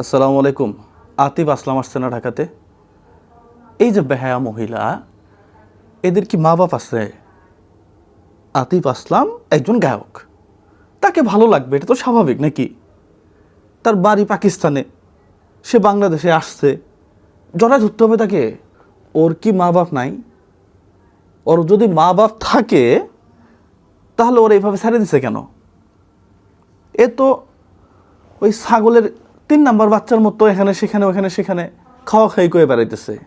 আসসালামু আলাইকুম। আতিফ আসলাম আসছে না ঢাকাতে। এই যে বেহায়া মহিলা, এদের কি মা বাপ আছে? আতিফ আসলাম একজন গায়ক। তাকে ভালো লাগবে, এটা তো স্বাভাবিক নাকি? তার বাড়ি পাকিস্তানে, সে বাংলাদেশে আসছে। জড়ায় ধরতে হবে তাকে। ওর কি মা বাপ নাই? ওর যদি মা বাপ থাকে, তাহলে ওরা এইভাবে ছেড়ে দিছে কেন? এ তো ওই ছাগলের তিন নাম্বার বাচ্চার মতো এখানে, সেখানে, ওখানে, সেখানে খাওয়া খাই করে বেড়াইতেছে।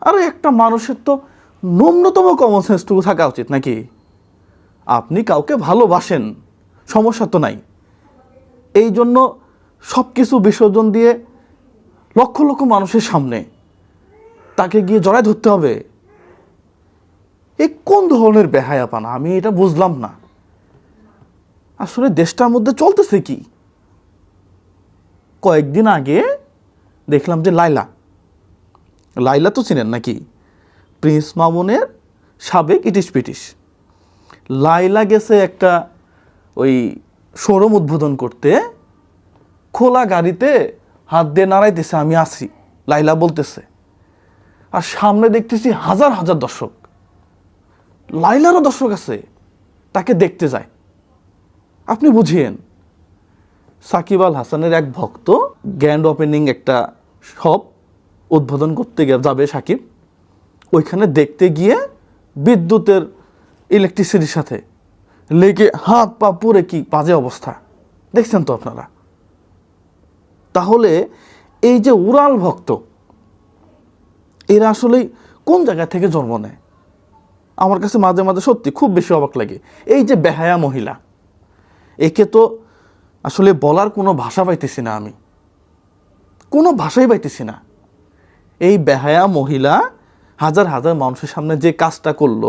আরে একটা মানুষের তো ন্যূনতম কমন সেন্সটুকু থাকা উচিত নাকি? আপনি কাউকে ভালোবাসেন, সমস্যা তো নাই। এই জন্য সব কিছু বিসর্জন দিয়ে লক্ষ লক্ষ মানুষের সামনে তাকে গিয়ে জড়ায় ধরতে হবে। এ কোন ধরনের বেহায়াপানা? আমি এটা বুঝলাম না। আসলে দেশটার মধ্যে চলতেছে কি? কয়েকদিন আগে দেখলাম যে লাইলা লাইলা তো চিনেন নাকি? প্রিন্স মামুনের সাবেক ইটিশ পিটিশ। লাইলা গেছে একটা ওই শোরুম উদ্বোধন করতে। খোলা গাড়িতে হাত দিয়ে নাড়াইতেছে, আমি আসি লাইলা বলতেছে। আর সামনে দেখতেছি হাজার হাজার দর্শক। লাইলারও দর্শক আছে, তাকে দেখতে যায়। আপনি বুঝিয়েন। সাকিব আল হাসানের এক ভক্ত গ্র্যান্ড ওপেনিং একটা শপ উদ্বোধন করতে যাবে সাকিব। ওইখানে দেখতে গিয়ে বিদ্যুতের ইলেকট্রিসিটির সাথে লেগে হাত পা পুরে কি বাজে অবস্থা। দেখছেন তো আপনারা? তাহলে এই যে উড়াল ভক্ত, এরা আসলেই কোন জায়গা থেকে জন্ম নেয়? আমার কাছে মাঝে মাঝে সত্যি খুব বেশি অবাক লাগে। এই যে বেহায়া মহিলা, একে তো আসলে বলার কোনো ভাষা পাইতেছি না আমি। কোনো ভাষাই পাইতেছি না। এই বেহায়া মহিলা হাজার হাজার মানুষের সামনে যে কাজটা করল,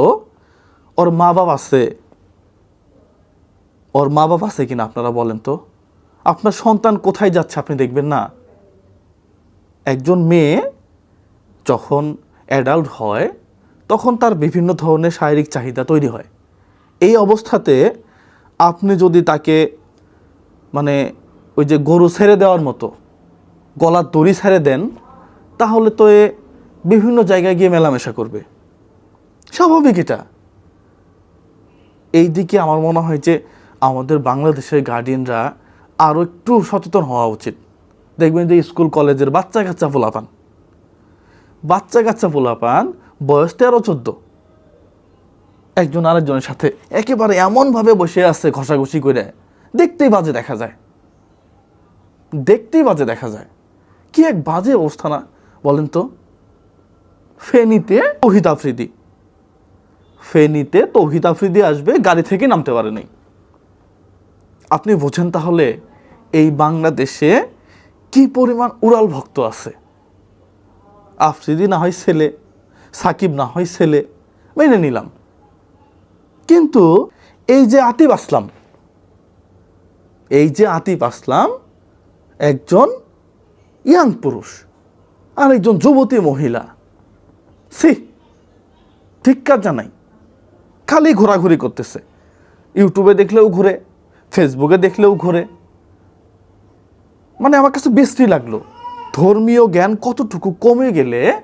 ওর মা বাবা আছে। ওর মা বাবা আছে কিনা আপনারা বলেন তো? আপনার সন্তান কোথায় যাচ্ছে আপনি দেখবেন না। একজন মেয়ে যখন অ্যাডাল্ট হয়, তখন তার বিভিন্ন ধরনের শারীরিক চাহিদা তৈরি হয়। এই অবস্থাতে আপনি যদি তাকে মানে ওই যে গরু ছেড়ে দেওয়ার মতো গলার দড়ি ছেড়ে দেন, তাহলে তো এ বিভিন্ন জায়গায় গিয়ে মেলামেশা করবে। স্বাভাবিক এটা। এই দিকে আমার মনে হয় যে আমাদের বাংলাদেশের গার্ডিয়ানরা আরও একটু সচেতন হওয়া উচিত। দেখবেন যে স্কুল, কলেজের বাচ্চা কাচ্চা পোলাপান। বাচ্চা কাচ্চা পোলাপান বয়স তেরো, চোদ্দ। একজন আরেকজনের সাথে একেবারে এমনভাবে বসে আছে ঘষাঘষি করে। দেখতেই বাজে দেখা যায়। দেখতেই বাজে দেখা যায়। কি এক বাজে অবস্থা না বলেন তো? ফেনীতে তৌহিদ আফ্রিদি। ফেনীতে তৌহিদ আফ্রিদি আসবে, গাড়ি থেকে নামতে পারেনি আপনি বোঝেন তাহলে এই বাংলাদেশে কি পরিমাণ উড়াল ভক্ত আছে? আফ্রিদি না হয় ছেলে, সাকিব না হয় ছেলে, মেনে নিলাম। কিন্তু এই যে আতিফ আসলাম এই যে আতিফ আসলাম, একজন ইয়াং পুরুষ আর একজন যুবতী মহিলা। সি ধিক্কার জানাই। খালি ঘোরাঘুরি করতেছে। ইউটিউবে দেখলেও ঘুরে, ফেসবুকে দেখলেও ঘুরে। মানে আমার কাছে বেস্টই লাগল, ধর্মীয় জ্ঞান কতটুকু কমে গেলে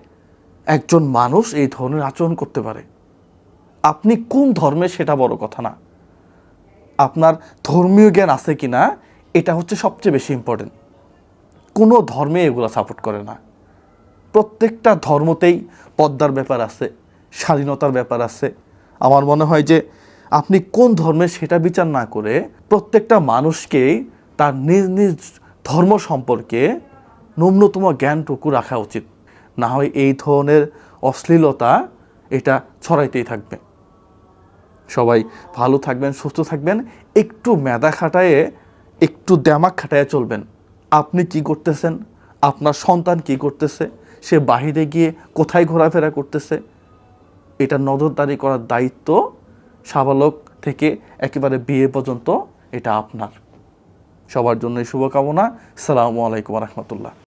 একজন মানুষ এই ধরনের আচরণ করতে পারে? আপনি কোন ধর্মে সেটা বড় কথা না। আপনার ধর্মীয় জ্ঞান আছে কি না এটা হচ্ছে সবচেয়ে বেশি ইম্পর্টেন্ট কোনো ধর্মে এগুলো সাপোর্ট করে না। প্রত্যেকটা ধর্মতেই পদ্মার ব্যাপার আছে, স্বাধীনতার ব্যাপার আছে। আমার মনে হয় যে আপনি কোন ধর্মের সেটা বিচার না করে প্রত্যেকটা মানুষকেই তার নিজ নিজ ধর্ম সম্পর্কে ন্যূনতম জ্ঞানটুকু রাখা উচিত। না হয় এই ধরনের অশ্লীলতা এটা ছড়াইতেই থাকবে। সবাই ভালো থাকবেন, সুস্থ থাকবেন, একটু মেধা খাটায়ে, একটু দেমাক খাটায় চলবেন। আপনি কি করতেছেন? আপনার সন্তান কি করতেছে? সে বাহিরে গিয়ে কোথায় ঘোরাফেরা করতেছে? এটা নজরদারি করার দায়িত্ব সাবালক থেকে একেবারে বিয়ে পর্যন্ত এটা আপনার। সবার জন্য শুভকামনা। সালামু আলাইকুম রহমতুল্লাহ।